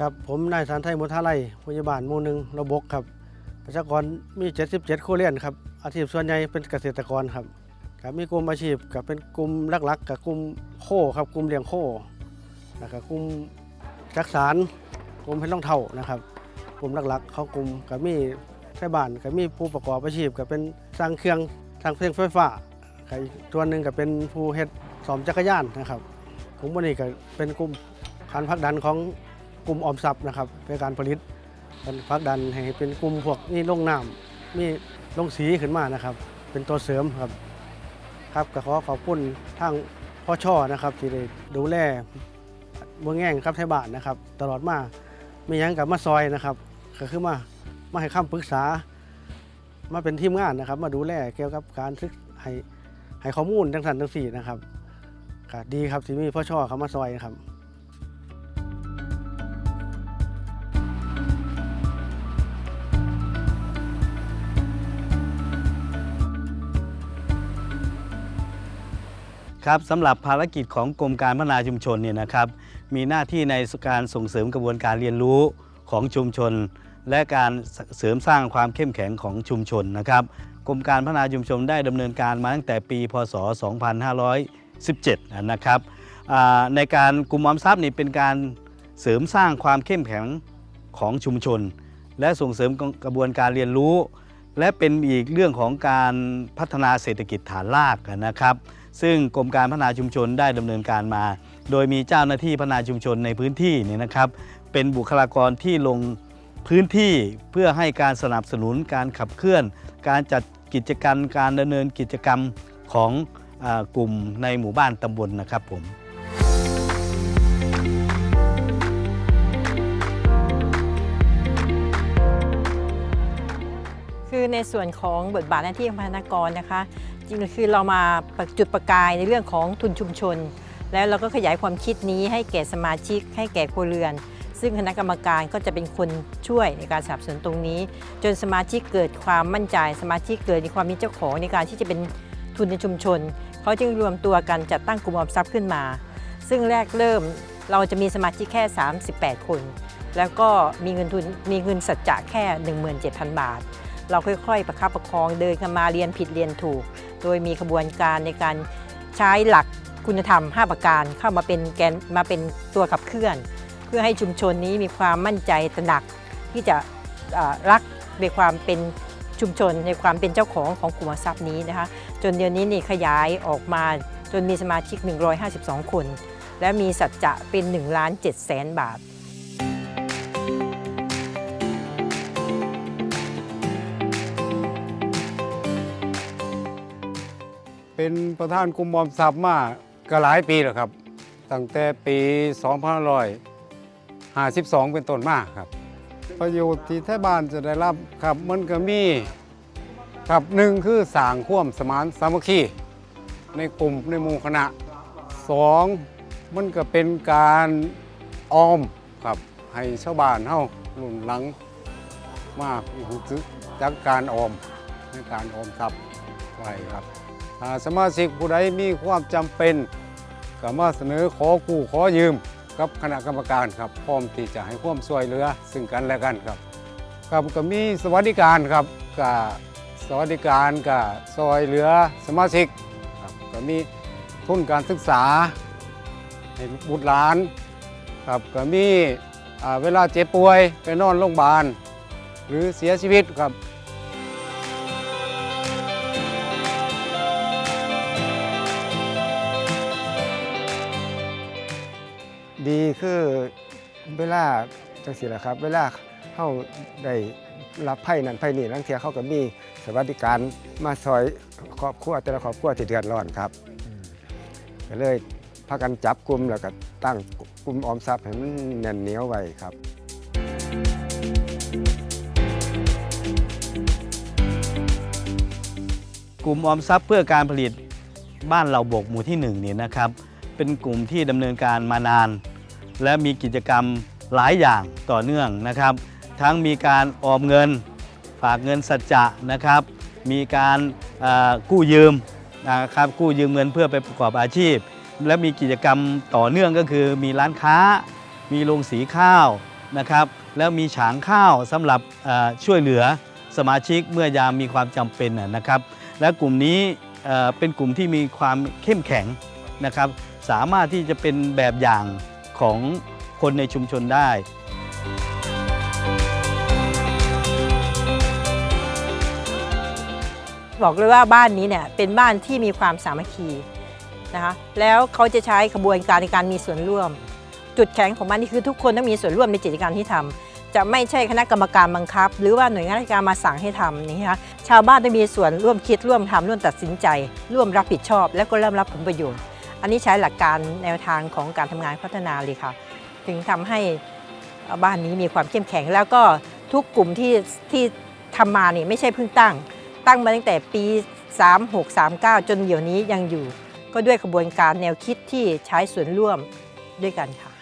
ครับผมนายสารไทยมุทาไลพยาบาลหมู่หนึ่งระบกครับ ประชากรมี 77ครัวเรือนครับอาชีพส่วนใหญ่เป็นเกษตรกรครับครับมีกลุ่มอาชีพกับเป็นกลุ่มหลักๆกับกลุ่มโคครับกลุ่มเลี้ยงโคแล้วก็กลุ่มจักสารกลุ่มเพชรรองเท่านะครับ กลุ่มหลักๆเขากลุ่มกับมีไทบ้านกับมีผู้ประกอบอาชีพกับเป็นสร้างเครื่องสร้างเพลงไฟฟ้ากับอีกตัวหนึ่งกับเป็นผู้เฮ็ดสอมจักรยานนะครับกลุ่มวันนี้ก็เป็นกลุ่มการผลักดันของ กลุ่มออมทรัพย์นะครับในการผลิตมันพักดันให้เป็นกลุ่มพวกนี่ลงน้ำมีลงสีขึ้นมานะครับ เป็นตัวเสริมครับ ครับก็ขอขอบคุณทางพ่อช่อนะครับ ที่ได้ดูแลเมืองแง่งครับไทยบ้านนะครับ ตลอดมาไม่ยั้งกับมาซอยนะครับก็คือมามาให้คำปรึกษา มาเป็นทีมงานนะครับ มาดูแลเกี่ยวกับการศึกให้ให้ข้อมูลทั้งสันทั้งสี่นะครับก็ดีครับที่มีพ่อช่อเขามาซอยนะครับ ครับสำหรับภารกิจของกรมการพัฒนาชุมชนเนี่ยนะครับ มีหน้าที่ในการส่งเสริมกระบวนการเรียนรู้ของชุมชน และการเสริมสร้างความเข้มแข็งของชุมชนนะครับกรมการพัฒนาชุมชนได้ดำเนินการมาตั้งแต่ปี พศ 2517 นะครับในการกลุ่มออมทรัพย์นี่เป็นการเสริมสร้างความเข้มแข็งของชุมชน และส่งเสริมกระบวนการเรียนรู้ และเป็นอีกเรื่องของการพัฒนาเศรษฐกิจฐานรากนะครับ ซึ่งกรมการพัฒนาชุมชนได้ดำเนินการมา โดยมีเจ้าหน้าที่พัฒนาชุมชนในพื้นที่เนี่ยนะครับ เป็นบุคลากรที่ลงพื้นที่เพื่อให้การสนับสนุนการขับเคลื่อน การจัดกิจกรรม การดำเนินกิจกรรมของอกลุ่มในหมู่บ้านตำบลนะครับผม คือในส่วนของบทบาทหน้าที่ของพนักงานนะคะ จริงๆคือเรามาจุดประกายในเรื่องของทุนชุมชน แล้วเราก็ขยายความคิดนี้ให้แก่สมาชิก ให้แก่ครัวเรือน ซึ่งคณะกรรมการก็จะเป็นคนช่วยในการสนับสนุนตรงนี้ จนสมาชิกเกิดความมั่นใจ สมาชิกเกิดมีความมีเจ้าของในการที่จะเป็นทุนในชุมชนเขาจึงรวมตัวกันจัดตั้งกลุ่มออมทรัพย์ขึ้นมา ซึ่งแรกเริ่มเราจะมีสมาชิกแค่ 38 คน แล้วก็มีเงินทุนมีเงินสัจจะแค่ 17,000 บาท เราค่อยๆ ประคับประคองเดินกันมาเรียนผิดเรียนถูก โดยมีขบวนการในการใช้หลักคุณธรรม 5 ประการเข้ามาเป็นแกนมาเป็นตัวขับเคลื่อน เพื่อให้ชุมชนนี้มีความมั่นใจตระหนักที่จะรักในความเป็นชุมชนในความเป็นเจ้าของของกลุ่มทรัพย์นี้นะคะจนเดี๋ยวนี้นี่ขยายออกมาจนมีสมาชิก 152 คน และมีสัจจะเป็น1ล้าน7แสนบาท เป็นประธานกลุ่มออมทรัพย์มาก็หลายปีแล้วครับ ตั้งแต่ปี 2552 เป็นต้นมาครับ ประโยชน์ที่แท้บ้านจะได้รับครับมันก็มีครับหนึ่งคือสร้างความสมานสามัคคีในกลุ่มในหมู่คณะสองมันก็เป็นการออมครับให้ชาวบ้านเฮารุ่นหลังมากรู้สึกจากการออมในการออมทรัพย์ไว้ครับ สมาชิกผู้ใดมีความจำเป็นก็มาเสนอขอกู้ขอยืมกับคณะกรรมการครับพร้อมที่จะให้ความช่วยเหลือซึ่งกันและกันครับครับก็มีสวัสดิการครับก็สวัสดิการก็ซอยเหลือสมาชิกครับก็มีทุนการศึกษาให้บุตรหลานครับก็มีเวลาเจ็บป่วยไปนอนโรงพยาบาล หรือเสียชีวิตครับ เวลาจังสิล่ะครับ เวลาเข้าได้รับไพ่นั่นไพ่นี่ลังเทียเขาก็มีสวัสดิการมาซอยครอบครัวแต่ละครอบครัวที่เดือดร้อนครับก็เลยพากันจับกลุ่มแล้วก็ตั้งกลุ่มออมทรัพย์ให้มันแน่นเหนียวไว้ครับ กลุ่มออมทรัพย์เพื่อการผลิตบ้านเราบกหมู่ที่1เนี่ยนะครับ เป็นกลุ่มที่ดำเนินการมานาน และมีกิจกรรมหลายอย่างต่อเนื่องนะครับ ทั้งมีการออมเงินฝากเงินสัจจะนะครับ มีการกู้ยืมนะครับกู้ยืมเงินเพื่อไปประกอบอาชีพ และมีกิจกรรมต่อเนื่องก็คือมีร้านค้า มีโรงสีข้าวนะครับแล้วมีฉางข้าวสำหรับช่วยเหลือสมาชิกเมื่อยามมีความจำเป็นนะครับ และกลุ่มนี้เป็นกลุ่มที่มีความเข้มแข็งนะครับ สามารถที่จะเป็นแบบอย่าง ของคนในชุมชนได้ บอกเลยว่าบ้านนี้เนี่ยเป็นบ้านที่มีความสามัคคีนะคะแล้วเขาจะใช้กระบวนการในการมีส่วนร่วม จุดแข็งของบ้านนี่คือทุกคนต้องมีส่วนร่วมในกิจกรรที่ทำจะไม่ใช่คณะกรรมการบังคับ หรือว่าหน่วยงานราชการมาสั่งให้ทำนี้นะคะชาวบ้านต้องมีส่วนร่วมคิดร่วมทำร่วมตัดสินใจ ร่วมรับผิดชอบ และก็เริ่มรับผลประโยชน์ อันนี้ใช้หลักการแนวทางของการทำงานพัฒนาเลยค่ะ ถึงทำให้บ้านนี้มีความเข้มแข็ง แล้วก็ทุกกลุ่มที่ที่ทำมาเนี่ยไม่ใช่เพิ่งตั้ง ตั้งมาตั้งแต่ปี 36 39 จนเดี๋ยวนี้ยังอยู่ ก็ด้วยกระบวนการแนวคิดที่ใช้ส่วนร่วมด้วยกันค่ะ